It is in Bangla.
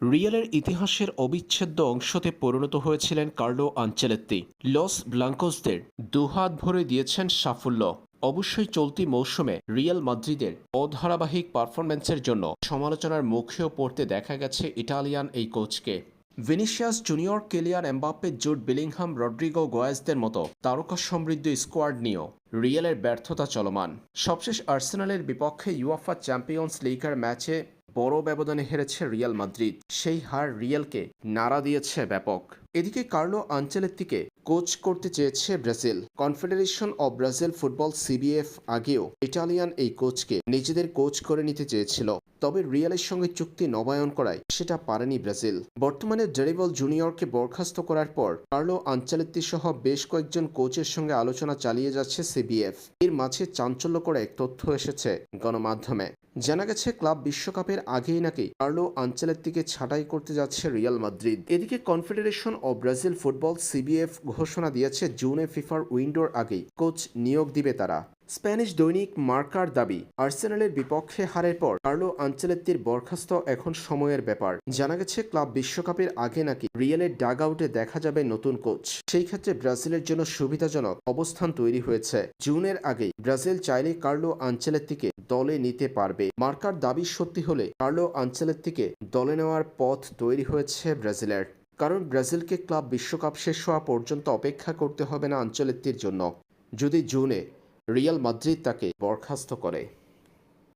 রিয়ালের ইতিহাসের অবিচ্ছেদ্য অংশতে পরিণত হয়েছিলেন কার্লো আঞ্চেলেত্তি। লস ব্লাঙ্কোসদের দুহাত ভরে দিয়েছেন সাফল্য। অবশ্যই চলতি মৌসুমে রিয়াল মাদ্রিদের অধারাবাহিক পারফরম্যান্সের জন্য সমালোচনার মুখেও পড়তে দেখা গেছে ইটালিয়ান এই কোচকে। Vinicius Junior Kylian Mbappe Jude Bellingham Rodrygo গোয়াজদের মতো তারকা সমৃদ্ধ স্কোয়াড নিয়েও রিয়ালের ব্যর্থতা চলমান। সবশেষ আর্সেনালের বিপক্ষে ইউএফা চ্যাম্পিয়ন্স লিগার ম্যাচে বড় ব্যবধানে হেরেছে রিয়াল মাদ্রিদ। সেই হার রিয়ালকে নাড়া দিয়েছে ব্যাপক। এদিকে কার্লো আঞ্চেলেত্তিকে কোচ করতে চেয়েছে Brazil. Confederation of Brazil football CBF আগেও ইটালিয়ান এই কোচকে নিজেদের কোচ করে নিতে চেয়েছিল। তবে রিয়ালের সঙ্গে চুক্তি নবায়ন করায় সেটা পারেনি ব্রাজিল। বর্তমানে ডেরিবল জুনিয়রকে বরখাস্ত করার পর কার্লো আঞ্চলেত্তি সহ বেশ কয়েকজন কোচের সঙ্গে আলোচনা চালিয়ে যাচ্ছে সিবিএফ। এর মাঝে চাঞ্চল্যকর এক তথ্য এসেছে গণমাধ্যমে। জানা গেছে, ক্লাব বিশ্বকাপের আগেই নাকি কার্লো আঞ্চলেত্তিকে ছাঁটাই করতে যাচ্ছে রিয়াল মাদ্রিদ। এদিকে confederation of Brazil football CBF ঘোষণা দিয়েছে, জুনে ফিফার উইন্ডোর আগেই কোচ নিয়োগ দিবে তারা। স্প্যানিশ দৈনিক মার্কার দাবি, আর্সেনালের বিপক্ষে হারের পর কার্লো আঞ্চলেত্তির বরখাস্ত এখন সময়ের ব্যাপার। জানা গেছে, ক্লাব বিশ্বকাপের আগে নাকি রিয়ালের ডাগ আউটে দেখা যাবে নতুন কোচ। সেই ক্ষেত্রে ব্রাজিলের জন্য সুবিধাজনক অবস্থান তৈরি হয়েছে। জুনের আগেই ব্রাজিল চাইলে কার্লো আঞ্চলেত্তিকে দলে নিতে পারবে। মার্কার দাবি সত্যি হলে কার্লো আঞ্চলের থেকে দলে নেওয়ার পথ তৈরি হয়েছে ব্রাজিলের। কারণ ব্রাজিলকে ক্লাব বিশ্বকাপ শেষ হওয়া পর্যন্ত অপেক্ষা করতে হবে না আঞ্চলেত্তির জন্য। যদি জুনে রিয়াল মাদ্রিদ তাকে বরখাস্ত করে।